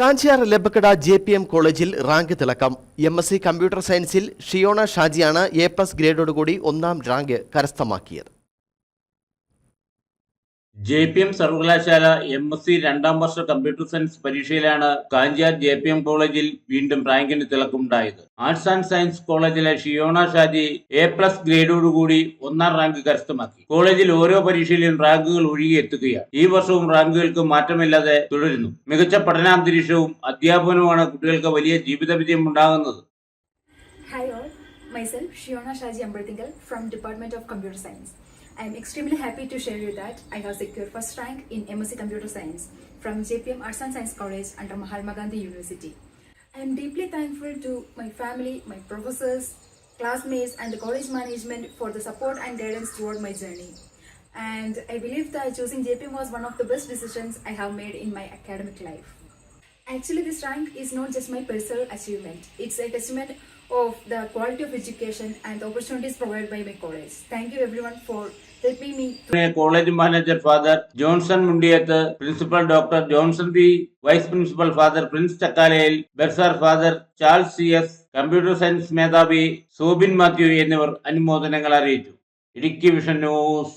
Kanchiyar Labbakkada J P M കോളേജിൽ rank തിളക്കം. M S C computer സയൻസിൽ ഷിയോണ ഷാജിയാണ് എ പ്ലസ് ഗ്രേഡോടുകൂടി ഒന്നാം റാങ്ക് കരസ്ഥമാക്കിയത്. ജെ പി എം സർവകലാശാല എം എസ് സി രണ്ടാം വർഷ കമ്പ്യൂട്ടർ സയൻസ് പരീക്ഷയിലാണ് കാഞ്ചിയാർ ജെ പി എം കോളേജിൽ വീണ്ടും റാങ്കിന് തിളക്കമുണ്ടായത്. ആർട്സ് ആൻഡ് സയൻസ് കോളേജിലെ ഷിയോണ ഷാജി എ പ്ലസ് ഗ്രേഡോടുകൂടി ഒന്നാം റാങ്ക് കരസ്ഥമാക്കി. കോളേജിൽ ഓരോ പരീക്ഷയിലും റാങ്കുകൾ ഒഴുകിയെത്തുകയാണ് ഈ വർഷവും റാങ്കുകൾക്ക് മാറ്റമില്ലാതെ തുടരുന്നു. മികച്ച പഠനാന്തരീക്ഷവും അധ്യാപനവുമാണ് കുട്ടികൾക്ക് വലിയ ജീവിത വിജയം ഉണ്ടാകുന്നത്. Hi all, myself Shiona Shaji Ambertingal from Department of Computer Science. I am extremely happy to share you that I have secured first rank in MSc Computer Science from JPM Arts and Science College under Mahatma Gandhi University. I am deeply thankful to my family, my professors, classmates and the college management for the support and guidance throughout my journey. And I believe that choosing JPM was one of the best decisions I have made in my academic life. Actually, this rank is not just my personal achievement. It's a testament of the quality of education and the opportunities provided by my college. Thank you everyone for helping me My college manager father, Johnson principal Principal Dr. Johnson B. Vice Principal Father, Prince bursar father father charles s computer science മേധാവി സോബിൻ മാത്യു എന്നിവർ അനുമോദനങ്ങൾ അറിയിച്ചു Idukki vision news